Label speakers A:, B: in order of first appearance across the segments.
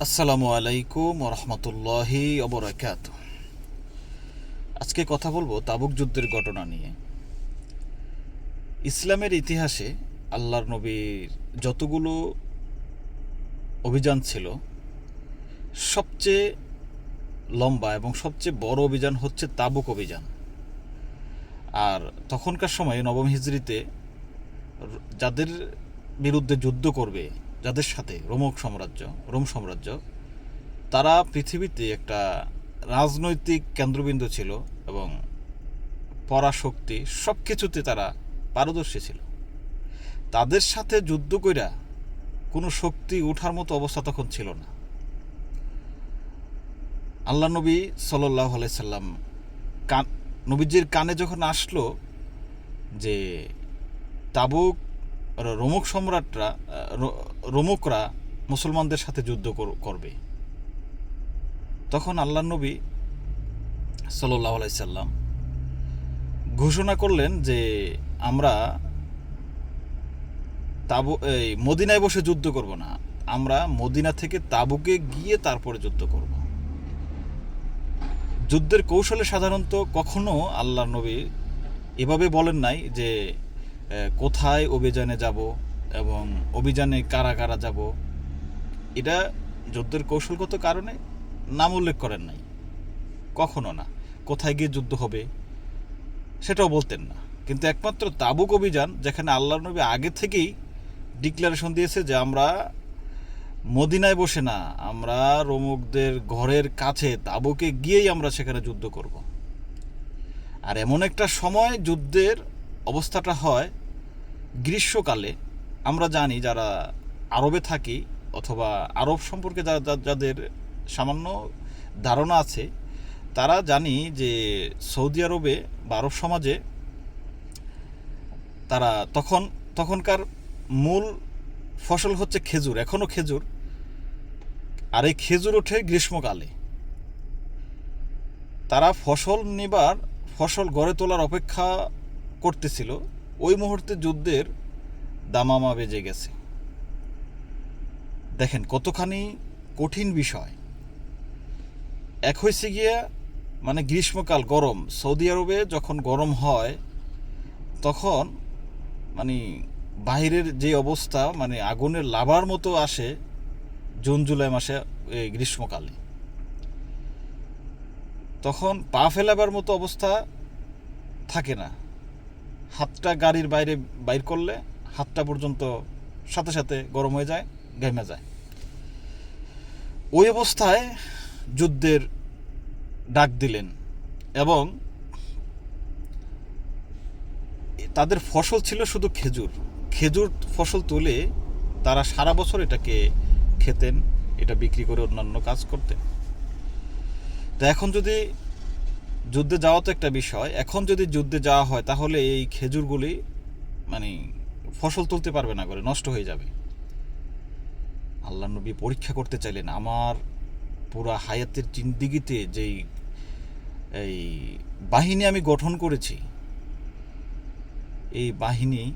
A: আসসালামু আলাইকুম রহমতুল্লাহি অবরাকাত আজকে কথা বলব তাবুক যুদ্ধের ঘটনা নিয়ে। ইসলামের ইতিহাসে আল্লাহর নবীর যতগুলো অভিযান ছিল, সবচেয়ে লম্বা এবং সবচেয়ে বড় অভিযান হচ্ছে তাবুক অভিযান। আর তখনকার সময়ে নবম হিজড়িতে যাদের বিরুদ্ধে যুদ্ধ করবে যাদের সাথে রোমক সাম্রাজ্য, রোম সাম্রাজ্য, তারা পৃথিবীতে একটা রাজনৈতিক কেন্দ্রবিন্দু ছিল এবং পরাশক্তি সব কিছুতে তারা পারদর্শী ছিল। তাদের সাথে যুদ্ধ কইরা কোনো শক্তি ওঠার মতো অবস্থা তখন ছিল না। আল্লাহ নবী সাল্লাহ সাল্লাম কান নবীজির কানে যখন আসলো যে তাবুক রোমক সম্রাটরা রোমকরা মুসলমানদের সাথে যুদ্ধ করবে। তখন আল্লাহ নবী সাল্লাহ সাল্লাম ঘোষণা করলেন যে আমরা তাবু, এই মদিনায় বসে যুদ্ধ করব না। আমরা মদিনা থেকে তাবুকে গিয়ে তারপরে যুদ্ধ করব। যুদ্ধের কৌশলে সাধারণত কখনো আল্লাহ নবী এভাবে বলেন নাই যে কোথায় অভিযানে যাব এবং অভিযানে কারা কারা যাব, এটা যুদ্ধের কৌশলগত কারণে নাম উল্লেখ করেন নাই। কখনো না। কোথায় গিয়ে যুদ্ধ হবে, সেটাও বলতেন না। কিন্তু একমাত্র তাবুক অভিযান, যেখানে আল্লাহ নবী আগে থেকেই ডিক্লারেশন দিয়েছে যে আমরা মদিনায় বসে না, আমরা রোমকদের ঘরের কাছে, তাবুকে গিয়েই আমরা সেখানে যুদ্ধ করব। আর এমন একটা সময় যুদ্ধের অবস্থাটা হয় গ্রীষ্মকালে আমরা জানি যারা আরবে থাকি অথবা আরব সম্পর্কে যা- যা- যাদের সামান্য ধারণা আছে, তারা জানি যে সৌদি আরবে বা আরব সমাজে তারা তখন তখনকার মূল ফসল হচ্ছে খেজুর এখনও খেজুর। আর এই খেজুর ওঠে গ্রীষ্মকালে। তারা ফসল নেবার ফসল গড়ে তোলার অপেক্ষা করতেছিল। ওই মুহূর্তে যুদ্ধের দামামা বেজে গেছে। দেখেন কতখানি কঠিন বিষয়। এক হয়েছে গিয়া মানে গ্রীষ্মকাল, গরম। সৌদি আরবে যখন গরম হয়, তখন মানে বাইরের যে অবস্থা মানে আগুনের লাভার মতো আসে জুন, জুলাই মাসে এই গ্রীষ্মকালে। তখন পা ফেলাবার মতো অবস্থা থাকে না। হাতটা গাড়ির বাইরে বাইর করলে হাতটা পর্যন্ত সাথে সাথে গরম হয়ে যায়, ঘেমে যায়। ওই অবস্থায় যুদ্ধের ডাক দিলেন এবং তাদের ফসল ছিল শুধু খেজুর। খেজুর ফসল তুলে তারা সারা বছর এটাকে খেতেন, এটা বিক্রি করে অন্যান্য কাজ করতেন। তো এখন যদি যুদ্ধে যাওয়া তো একটা বিষয়। এখন যদি যুদ্ধে যাওয়া হয়, তাহলে এই খেজুরগুলি মানে ফসল তুলতে পারবে না করে, নষ্ট হয়ে যাবে। আল্লাহ নবী পরীক্ষা করতে চাইলেন, আমার পুরা হায়াতের জিন্দিগিতে যেই, এই বাহিনী আমি গঠন করেছি, এই বাহিনী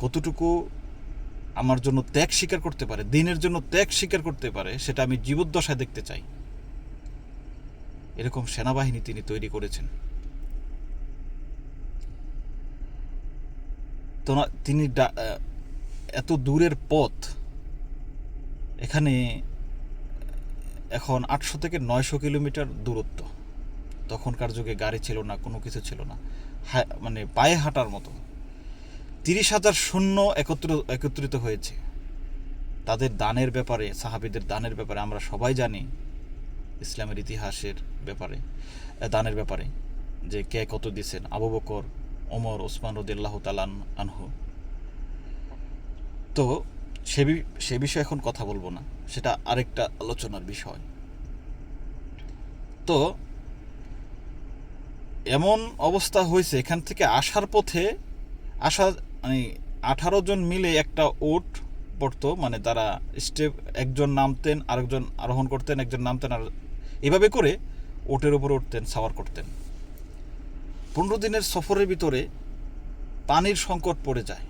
A: কতটুকু আমার জন্য ত্যাগ স্বীকার করতে পারে, দিনের জন্য ত্যাগ স্বীকার করতে পারে, সেটা আমি জীবদ্দশায় দেখতে চাই। এরকম সেনাবাহিনী তিনি তৈরি করেছেন। তিনি এত দূরের পথ, এখানে এখন আটশো থেকে নয়শো কিলোমিটার দূরত্ব। তখনকার যুগে গাড়ি ছিল না, কোনো কিছু ছিল না। মানে পায়ে হাঁটার মতো। তিরিশ হাজার সৈন্য একত্র, একত্রিত হয়েছে। তাদের দানের ব্যাপারে, সাহাবিদের দানের ব্যাপারে আমরা সবাই জানি। ইসলামের ইতিহাসের ব্যাপারে দানের ব্যাপারে, যে কে কত দিছেন? আবু বকর, ওমর, ওসমান রদিল্লাহ তালান আনহু। তো সে সে বিষয়ে এখন কথা বলব না, সেটা আরেকটা আলোচনার বিষয়। তো এমন অবস্থা হয়েছে, এখান থেকে আসার পথে আসা মানে আঠারো জন মিলে একটা ওট পড়তো মানে তারা স্টেপ, একজন নামতেন, আরেকজন আরোহণ করতেন, একজন নামতেন আর এভাবে করে ওটের উপরে উঠতেন, সাওয়ার করতেন। পনেরো দিনের সফরের ভিতরে পানির সংকট পড়ে যায়।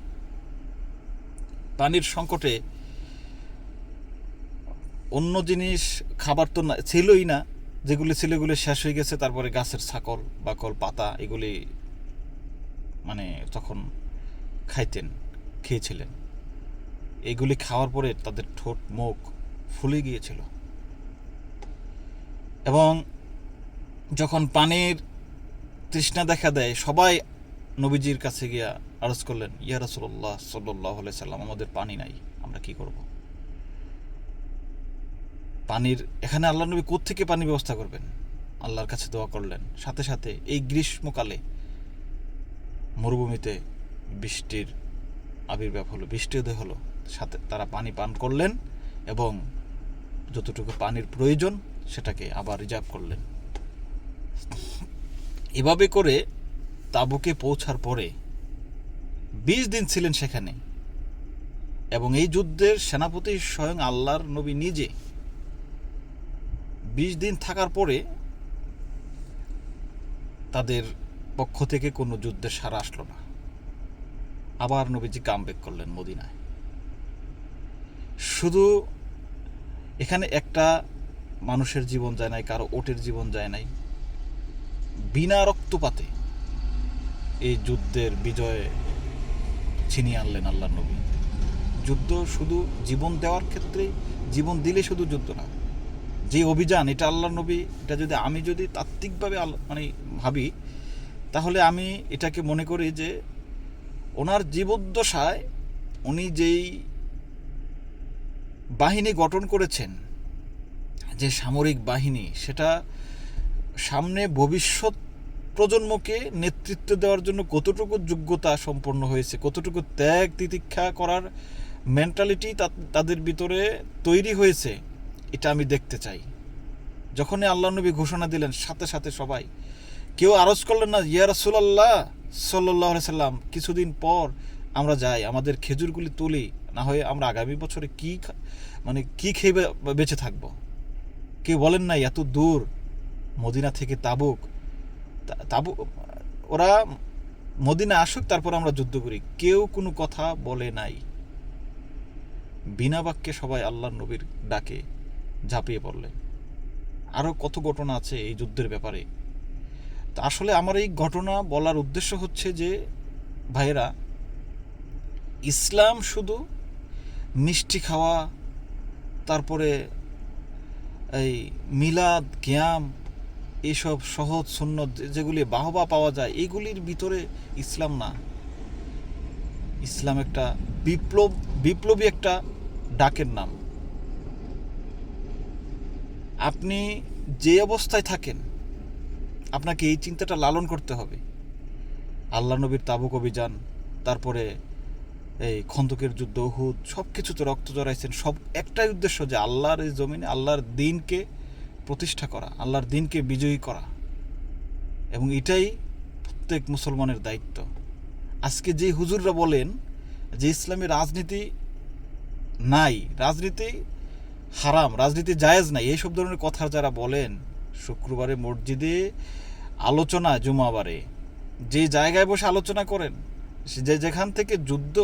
A: পানির সংকটে অন্য জিনিস, খাবার তো না, ছিলই না। যেগুলি ছিল এগুলি শেষ হয়ে গেছে, তারপরে গাছের ছাকল, বাকল, পাতা এগুলি মানে তখন খাইতেন, খেয়েছিলেন। এগুলি খাওয়ার পরে তাদের ঠোঁট, মুখ ফুলে গিয়েছিল। এবং যখন পানির তৃষ্ণা দেখা দেয়, সবাই নবীজির কাছে গিয়া আরজ করলেন, ইয়া রাসুল্লাহ সাল্লাহ সাল্লাম, আমাদের পানি নাই, আমরা কি করব? পানির, এখানে আল্লাহ নবী থেকে পানি ব্যবস্থা করবেন? আল্লাহর কাছে দোয়া করলেন। সাথে সাথে এই গ্রীষ্মকালে মরুভূমিতে বৃষ্টির আবির্ভাব হলো, বৃষ্টি উদয় হলো। সাথে তারা পানি পান করলেন এবং যতটুকু পানির প্রয়োজন সেটাকে আবার রিজার্ভ করলেন। এভাবে করে তাবুকে পৌঁছার পরে বিশ দিন ছিলেন সেখানে এবং এই যুদ্ধের সেনাপতি স্বয়ং আল্লাহর নবী নিজে বিশ দিন থাকার পরে তাদের পক্ষ থেকে কোনো যুদ্ধের সারা আসলো না। আবার নবীজি কামব্যাক করলেন মদিনায়। শুধু এখানে একটা মানুষের জীবন যায় নাই, কারও ওটের জীবন যায় নাই। বিনা রক্তপাতে এই যুদ্ধের বিজয়ে ছিনিয়ে আনলেন আল্লাহ নবী। যুদ্ধ শুধু জীবন দেওয়ার ক্ষেত্রে, জীবন দিলে শুধু যুদ্ধ না। যে অভিযান, এটা আল্লাহ নবী, এটা যদি আমি যদি তাত্ত্বিকভাবে মানে ভাবি, তাহলে আমি এটাকে মনে করি যে ওনার জীবদ্দশায় উনি যেই বাহিনী গঠন করেছেন যে সামরিক বাহিনী, সেটা সামনে ভবিষ্যৎ প্রজন্মকে নেতৃত্ব দেওয়ার জন্য কতটুকু যোগ্যতা সম্পন্ন হয়েছে, কতটুকু ত্যাগ তিতিক্ষা করার মেন্টালিটি তাদের ভিতরে তৈরি হয়েছে, এটা আমি দেখতে চাই। যখনই আল্লাহ নবী ঘোষণা দিলেন, সাথে সাথে সবাই, কেউ আরজ করলেন না, ইয়া রাসুলাল্লাহ সাল্লাহ সাল্লাম, কিছুদিন পর আমরা যাই, আমাদের খেজুরগুলি তুলি, না হয়ে আমরা আগামী বছরে কি মানে কি খেয়ে বেঁচে থাকব? কেউ বলেন না এত দূর মদিনা থেকে তাবুক? তাবু ওরা মদিনা আসুক, তারপর আমরা যুদ্ধ করি। কেউ কোনো কথা বলে নাই। বিনা বাক্যে সবাই আল্লাহ নবীর ডাকে ঝাঁপিয়ে পড়লেন আরও কত ঘটনা আছে এই যুদ্ধের ব্যাপারে। তা আসলে আমার এই ঘটনা বলার উদ্দেশ্য হচ্ছে যে, ভাইয়েরা, ইসলাম শুধু মিষ্টি খাওয়া, তারপরে এই মিলাদ, ক্যাম, এসব সহজ সুন্নত যেগুলি বাহবা পাওয়া যায়, এগুলির ভিতরে ইসলাম না। ইসলাম একটা বিপ্লব, বিপ্লবী একটা ডাকের নাম। আপনি যে অবস্থায় থাকেন, আপনাকে এই চিন্তাটা লালন করতে হবে। আল্লাহ নবীর তাবুক অভিযান, তারপরে এই খন্দকের যুদ্ধ হুদ সব কিছুতে রক্ত জড়াইছেন। সব একটাই উদ্দেশ্য যে আল্লাহর এই জমিনে, আল্লাহর দিনকে প্রতিষ্ঠা করা, আল্লাহর দিনকে বিজয়ী করা। এবং এটাই প্রত্যেক মুসলমানের দায়িত্ব। আজকে যে হুজুররা বলেন যে ইসলামী রাজনীতি নাই, রাজনীতি হারাম, রাজনীতি জায়েজ নাই এইসব ধরনের কথা যারা বলেন, শুক্রবারে মসজিদে আলোচনা, জুমাবারে। যে জায়গায় বসে আলোচনা করেন যে যেখান থেকে যুদ্ধ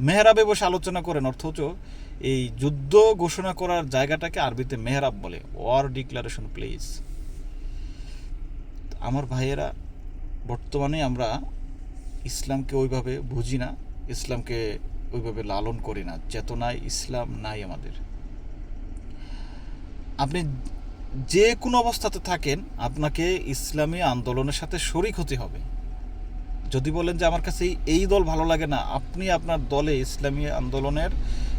A: মেহরাবে বসে আলোচনা করেন অথচ এই যুদ্ধ ঘোষণা করার জায়গাটাকে আরবিতে মেহরাব বলে ওয়ার ডিক্লারেশন প্লেস আমার ভাইয়েরা, বর্তমানে আমরা ইসলামকে ওইভাবে বুঝি না, ইসলামকে ওইভাবে লালন করি না, চেতনায় ইসলাম নাই আমাদের। আপনি যে কোনো অবস্থাতে থাকেন, আপনাকে ইসলামী আন্দোলনের সাথে শরিক হতে হবে। যদি বলেন যে আমার কাছে এই দল ভালো লাগে না, আপনি আপনার দলে ইসলামী আন্দোলনের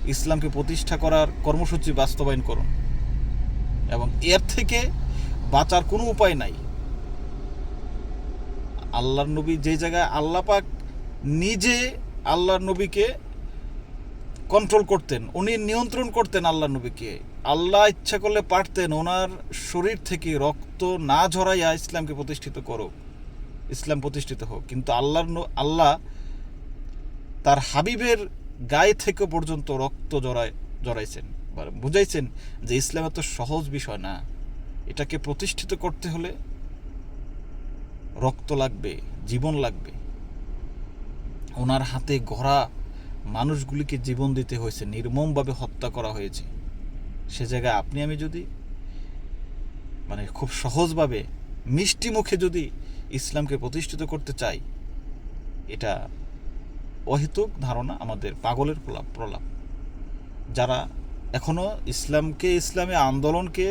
A: ইসলামকে প্রতিষ্ঠা করার কর্মসূচি বাস্তবায়ন করুন। এবং এর থেকে বাঁচার কোনো উপায় নাই। আল্লাহর নবী যে জায়গায় আল্লাপাক নিজে আল্লাহর নবীকে কন্ট্রোল করতেন, উনি নিয়ন্ত্রণ করতেন আল্লাহ নবীকে। আল্লাহ ইচ্ছা করলে পারতেন, ওনার শরীর থেকে রক্ত না ঝরাইয়া ইসলামকে প্রতিষ্ঠিত করো ইসলাম প্রতিষ্ঠিত হোক। কিন্তু আল্লাহর আল্লাহ তার হাবিবের গায়ে থেকে পর্যন্ত রক্ত জড়ায় জড়াইছেন বুঝাইছেন যে ইসলাম এত সহজ বিষয় না। এটাকে প্রতিষ্ঠিত করতে হলে রক্ত লাগবে, জীবন লাগবে। ওনার হাতে গড়া মানুষগুলিকে জীবন দিতে হয়েছে, নির্মমভাবে হত্যা করা হয়েছে। সে জায়গায় আপনি, আমি যদি মানে খুব সহজভাবে মিষ্টি মুখে যদি ইসলামকে প্রতিষ্ঠিত করতে চাই, এটা অহেতুক ধারণা আমাদের পাগলের প্রলাপ প্রলাপ। যারা এখনও ইসলামকে, ইসলামী আন্দোলনকে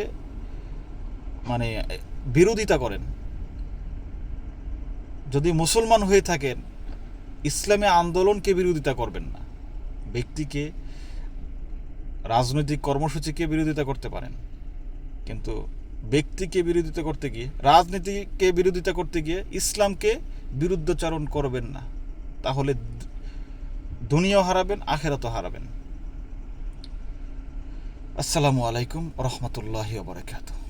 A: মানে বিরোধিতা করেন, যদি মুসলমান হয়ে থাকেন, ইসলামী আন্দোলনকে বিরোধিতা করবেন না। ব্যক্তিকে, রাজনৈতিক কর্মসূচিকে বিরোধিতা করতে পারেন। কিন্তু ব্যক্তিকে বিরোধিতা করতে গিয়ে, রাজনীতিকে বিরোধিতা করতে গিয়ে ইসলামকে বিরুদ্ধাচরণ করবেন না। তাহলে দুনিয়াও হারাবেন, আখেরাতও হারাবেন। আসসালামু আলাইকুম রহমতুল্লাহ বারাকাতুহ।